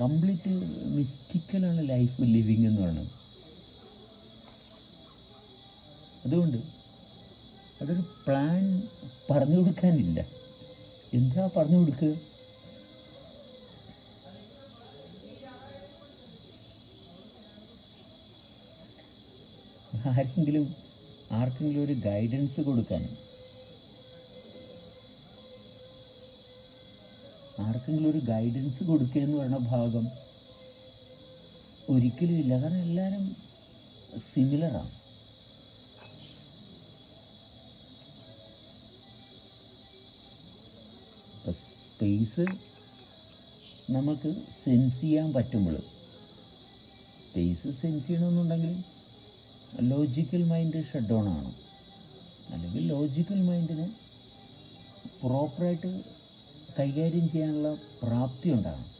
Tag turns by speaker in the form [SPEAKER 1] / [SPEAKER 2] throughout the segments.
[SPEAKER 1] Complete മിസ്റ്റിക്കലാണ് life living എന്ന് പറയുന്നത്. അതുകൊണ്ട് അതൊരു പ്ലാൻ പറഞ്ഞു കൊടുക്കാനില്ല. എന്താ പറഞ്ഞു കൊടുക്കുക? ആരെങ്കിലും ആർക്കെങ്കിലും ഒരു ഗൈഡൻസ് കൊടുക്കാനും? ആർക്കെങ്കിലും ഒരു ഗൈഡൻസ് കൊടുക്കുക എന്ന് പറയുന്ന ഭാഗം ഒരിക്കലും ഇല്ല. കാരണം എല്ലാവരും സിമിലറാണ് സ്പേസ് നമുക്ക് സെൻസ് ചെയ്യാൻ പറ്റുമ്പോൾ സ്പേസ് സെൻസ് ചെയ്യണമെന്നുണ്ടെങ്കിൽ ലോജിക്കൽ മൈൻഡ് ഷട്ട് ഡൗൺ ആണ്. അല്ലെങ്കിൽ ലോജിക്കൽ മൈൻഡിന് പ്രോപ്പറായിട്ട് കൈകാര്യം ചെയ്യാനുള്ള പ്രാപ്തി ഉണ്ടാകണം.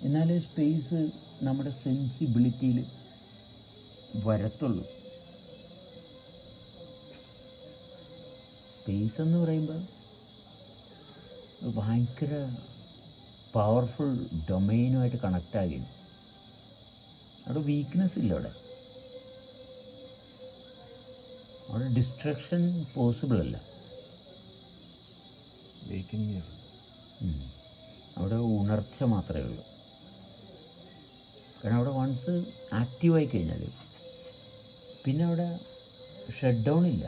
[SPEAKER 1] എന്നാലേ സ്പേസ് നമ്മുടെ സെൻസിബിലിറ്റിയിൽ വരത്തുള്ളൂ. സ്പേസ് എന്ന് പറയുമ്പോൾ ഭയങ്കര പവർഫുൾ ഡൊമൈനുമായിട്ട് കണക്റ്റ് ആകുന്നു അവിടെ വീക്ക്നെസ് ഇല്ല അവിടെ. അവിടെ ഡിസ്ട്രക്ഷൻ പോസിബിൾ അല്ല. അവിടെ ഉണർച്ച മാത്രമേ ഉള്ളൂ. കാരണം അവിടെ വൺസ് ആക്റ്റീവായി കഴിഞ്ഞാൽ പിന്നെ അവിടെ ഷട്ട് ഡൗൺ ഇല്ല.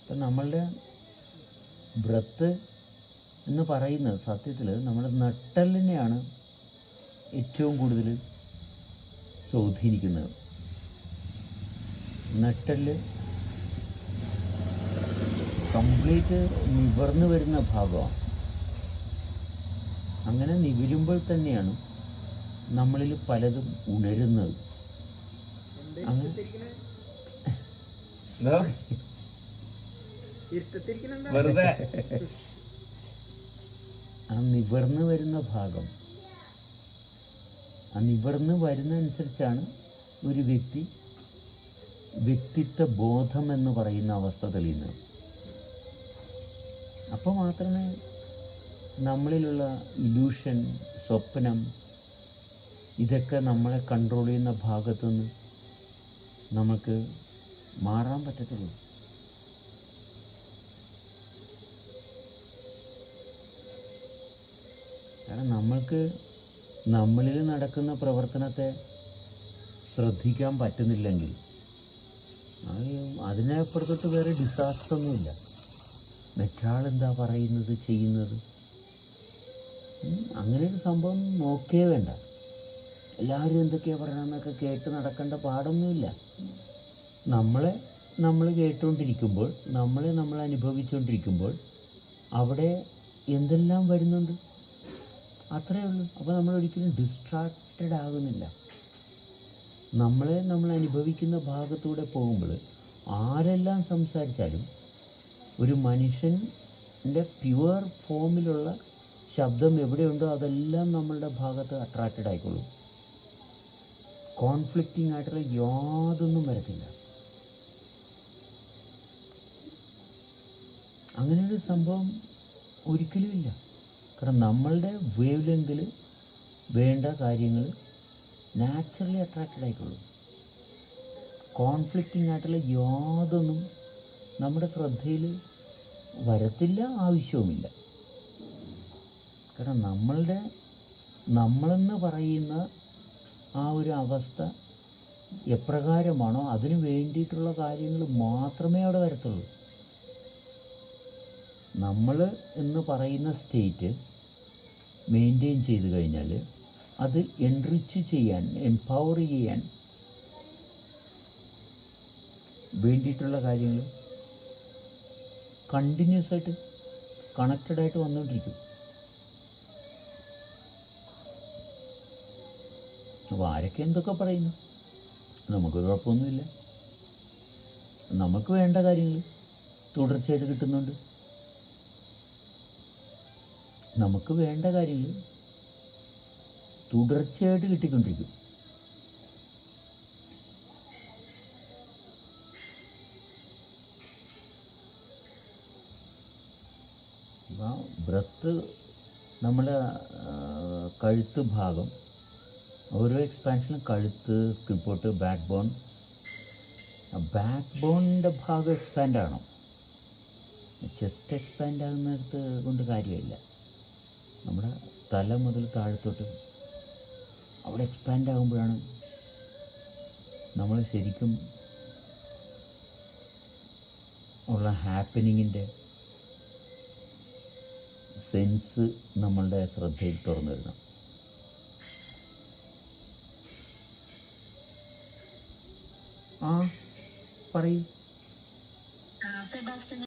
[SPEAKER 1] ഇപ്പം നമ്മളുടെ ബ്രത്ത് എന്ന് പറയുന്നത് സത്യത്തിൽ നമ്മുടെ നട്ടലിനെയാണ് ഏറ്റവും കൂടുതൽ സ്വാധീനിക്കുന്നത്. നട്ടൽ കംപ്ലീറ്റ് നിവർന്നു വരുന്ന ഭാഗമാണ്. അങ്ങനെ നിവരുമ്പോൾ തന്നെയാണ് നമ്മളിൽ പലതും ഉണരുന്നത്. അങ്ങനെ ആ നിവർന്നു വരുന്ന ഭാഗം. ആ നിവർന്ന് വരുന്ന അനുസരിച്ചാണ് ഒരു വ്യക്തി വ്യക്തിത്വ ബോധം എന്ന് പറയുന്ന അവസ്ഥ തെളിയുന്നത്. അപ്പോൾ മാത്രമേ നമ്മളിലുള്ള ഇലൂഷൻ സ്വപ്നം ഇതൊക്കെ നമ്മളെ കൺട്രോൾ ചെയ്യുന്ന ഭാഗത്തുനിന്ന് നമുക്ക് മാറാൻ പറ്റത്തുള്ളൂ. കാരണം നമ്മൾക്ക് നമ്മളിൽ നടക്കുന്ന പ്രവർത്തനത്തെ ശ്രദ്ധിക്കാൻ പറ്റുന്നില്ലെങ്കിൽ അതിനപ്പുറത്തോട്ട് വേറെ ഡിസാസ്റ്റർ ഒന്നുമില്ല. മറ്റാളെന്താ പറയുന്നത് ചെയ്യുന്നത്? അങ്ങനെ ഒരു സംഭവം നോക്കേ വേണ്ട. എല്ലാവരും എന്തൊക്കെയാണ് പറയണമെന്നൊക്കെ കേട്ട് നടക്കേണ്ട പാടൊന്നുമില്ല. നമ്മളെ നമ്മൾ കേട്ടുകൊണ്ടിരിക്കുമ്പോൾ നമ്മളെ നമ്മൾ അനുഭവിച്ചുകൊണ്ടിരിക്കുമ്പോൾ അവിടെ എന്തെല്ലാം വരുന്നുണ്ട്? അത്രയേ ഉള്ളൂ. അപ്പോൾ നമ്മൾ ഒരിക്കലും ഡിസ്ട്രാക്റ്റഡ് ആകുന്നില്ല. നമ്മളെ നമ്മൾ അനുഭവിക്കുന്ന ഭാഗത്തൂടെ പോകുമ്പോൾ ആരെല്ലാം സംസാരിച്ചാലും ഒരു മനുഷ്യന്റെ പ്യുവർ ഫോമിലുള്ള ശബ്ദം എവിടെയുണ്ടോ അതെല്ലാം നമ്മളുടെ ഭാഗത്ത് അട്രാക്റ്റഡ് ആയിക്കോളും കോൺഫ്ലിക്റ്റിംഗ് ആയിട്ടുള്ള യാതൊന്നും വരത്തില്ല. അങ്ങനെയൊരു സംഭവം ഒരിക്കലും ഇല്ല. കാരണം നമ്മളുടെ വേവ് ലെങ്തിൽ വേണ്ട കാര്യങ്ങൾ നാച്ചുറലി അട്രാക്റ്റഡ് ആയിക്കോളും കോൺഫ്ലിക്റ്റിംഗ് ആയിട്ടുള്ള യാതൊന്നും നമ്മുടെ ശ്രദ്ധയിൽ വരത്തില്ല ആവശ്യവുമില്ല. കാരണം നമ്മളുടെ നമ്മളെന്ന് പറയുന്ന ആ ഒരു അവസ്ഥ എപ്രകാരമാണോ അതിനു വേണ്ടിയിട്ടുള്ള കാര്യങ്ങൾ മാത്രമേ അവിടെ വരത്തുള്ളൂ. നമ്മൾ എന്ന് പറയുന്ന സ്റ്റേറ്റ് മെയിന്റെയിൻ ചെയ്ത് കഴിഞ്ഞാൽ അത് എൻറിച്ച് ചെയ്യാൻ എംപവർ ചെയ്യാൻ വേണ്ടിയിട്ടുള്ള കാര്യങ്ങൾ കണ്ടിന്യൂസ് ആയിട്ട് കണക്റ്റഡ് ആയിട്ട് വന്നുകൊണ്ടിരിക്കും. അപ്പോൾ ആരൊക്കെ എന്തൊക്കെ പറയുന്നു? നമുക്ക് കുഴപ്പമൊന്നുമില്ല. നമുക്ക് വേണ്ട കാര്യങ്ങൾ തുടർച്ചയായിട്ട് കിട്ടുന്നുണ്ട്. നമുക്ക് വേണ്ട കാര്യങ്ങൾ തുടർച്ചയായിട്ട് കിട്ടിക്കൊണ്ടിരിക്കും. ബ്രത്ത് നമ്മുടെ കഴുത്ത് ഭാഗം ഓരോ എക്സ്പാൻഷനും കഴുത്ത് സ്കിപ്പോട്ട് ബാക്ക് ബോൺ ബാക്ക് ബോണിന്റെ ഭാഗം എക്സ്പാൻഡ് ആണോ ചെസ്റ്റ് എക്സ്പാൻഡ് ആകുന്നിടത്ത് കൊണ്ട് കാര്യമില്ല. നമ്മുടെ തല മുതൽ താഴത്തോട്ട് അവിടെ എക്സ്പാൻഡ് ആകുമ്പോഴാണ് നമ്മൾ ശരിക്കും ഉള്ള ഹാപ്പനിങ്ങിന്റെ സെൻസ് നമ്മളുടെ ശ്രദ്ധയിൽ തുറന്നു വരണം. ആ പറയൂ.